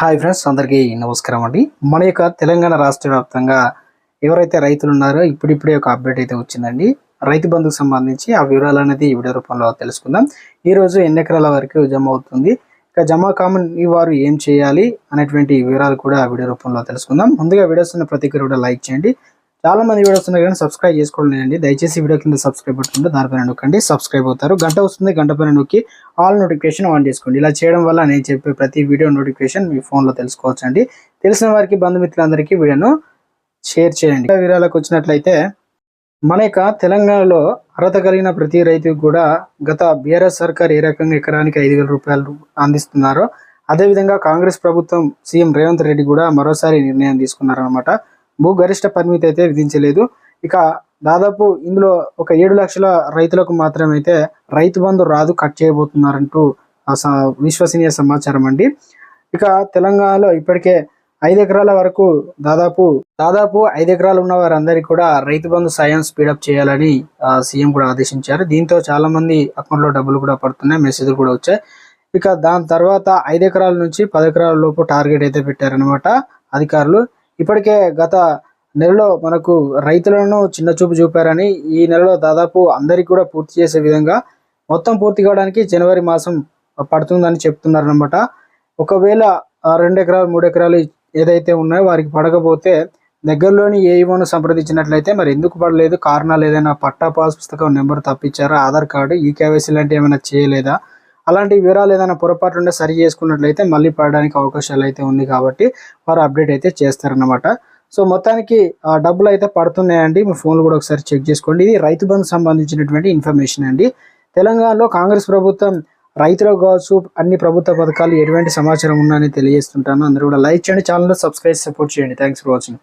Hi friends అందరికీ నమస్కారం అండి. మన యొక్క తెలంగాణ రాష్ట్ర వ్యాప్తంగా ఎవరైతే రైతులు ఉన్నారో ఇప్పుడిప్పుడే ఒక అప్డేట్ అయితే వచ్చిందండి. రైతు బంధుకు సంబంధించి ఆ వివరాలు అనేది ఈ వీడియో రూపంలో తెలుసుకుందాం. ఈ రోజు ఎన్ని ఎకరాల వరకు జమ అవుతుంది ఇక జమ కామని వారు ఏం చేయాలి అనేటువంటి వివరాలు కూడా ఆ వీడియో రూపంలో తెలుసుకుందాం. ముందుగా వీడియోస్ ఉన్న ప్రతి ఒక్కరు కూడా లైక్ చేయండి. చాలా మంది వీడియోస్ ఉన్నాయి కానీ సబ్స్క్రైబ్ చేసుకోండి దయచేసి వీడియో కింద సబ్స్క్రైబ్ పెట్టుకుంటే దానిపైన నొక్కండి. సబ్స్క్రైబ్ అవుతారు. గంట వస్తుంది. గంట పైన నొక్కి ఆల్ నోటిఫికేషన్ ఆన్ చేసుకోండి. ఇలా చేయడం వల్ల నేను చెప్పే ప్రతి వీడియో నోటిఫికేషన్ మీ ఫోన్లో తెలుసుకోవచ్చు అండి తెలిసిన వారికి బంధుమిత్రులందరికీ వీడియోను షేర్ చేయండి. ఇంకా వివరాలకు వచ్చినట్లయితే మన యొక్క తెలంగాణలో అర్హత కలిగిన ప్రతి రైతుకు కూడా గత బీఆర్ఎస్ సర్కార్ ఏ రకంగా ఎకరానికి ఐదు వేల రూపాయలు అందిస్తున్నారో అదేవిధంగా కాంగ్రెస్ ప్రభుత్వం సీఎం రేవంత్ రెడ్డి కూడా మరోసారి నిర్ణయం తీసుకున్నారనమాట భూ గరిష్ట పరిమితి అయితే విధించలేదు. ఇక దాదాపు ఇందులో ఒక ఏడు లక్షల రైతులకు మాత్రమైతే రైతు బంధు రాదు కట్ చేయబోతున్నారంటూ ఆ స- విశ్వసనీయ సమాచారం అండి. ఇక తెలంగాణలో ఇప్పటికే ఐదు ఎకరాల వరకు దాదాపు దాదాపు ఐదు ఎకరాలు ఉన్న వారందరికీ కూడా రైతు బంధు సాయం స్పీడప్ చేయాలని ఆ, సీఎం కూడా ఆదేశించారు. దీంతో చాలా మంది అకౌంట్లో డబ్బులు కూడా పడుతున్నాయి మెసేజ్లు కూడా వచ్చాయి. ఇక దాని తర్వాత ఐదు ఎకరాల నుంచి పది ఎకరాల లోపు టార్గెట్ అయితే పెట్టారనమాట అధికారులు. ఇప్పటికే గత నెలలో మనకు రైతులను చిన్న చూపు చూపారని ఈ నెలలో దాదాపు అందరికీ కూడా పూర్తి చేసే విధంగా మొత్తం పూర్తి కావడానికి జనవరి మాసం పడుతుందని చెప్తున్నారనమాట ఒకవేళ రెండు ఎకరాలు మూడు ఎకరాలు ఏదైతే ఉన్నాయో వారికి పడకపోతే దగ్గరలోని ఏఈఓను సంప్రదించినట్లయితే మరి ఎందుకు పడలేదు? కారణాలు ఏదైనా పట్టా పాస్ పుస్తకం నెంబర్ తప్పించారా? ఆధార్ కార్డు ఈ కేవైసీ లాంటివి ఏమైనా చేయలేదా? అలాంటి వివరాలు ఏదైనా పొరపాటు ఉంటే సరి చేసుకున్నట్లయితే మళ్ళీ పడడానికి అవకాశాలు అయితే ఉంది కాబట్టి వారు అప్డేట్ అయితే చేస్తారన్నమాట. సో మొత్తానికి ఆ డబ్బులు అయితే పడుతున్నాయండి. మీ ఫోన్లు కూడా ఒకసారి చెక్ చేసుకోండి. ఇది రైతు బంధు సంబంధించినటువంటి ఇన్ఫర్మేషన్ అండి. తెలంగాణలో కాంగ్రెస్ ప్రభుత్వం రైతులకు కావచ్చు అన్ని ప్రభుత్వ పథకాలు ఎటువంటి సమాచారం ఉన్నాయని తెలియజేస్తుంటాను. అందరూ కూడా లైక్ చేయండి ఛానల్లో సబ్స్క్రైబ్ సపోర్ట్ చేయండి. Thanks for watching.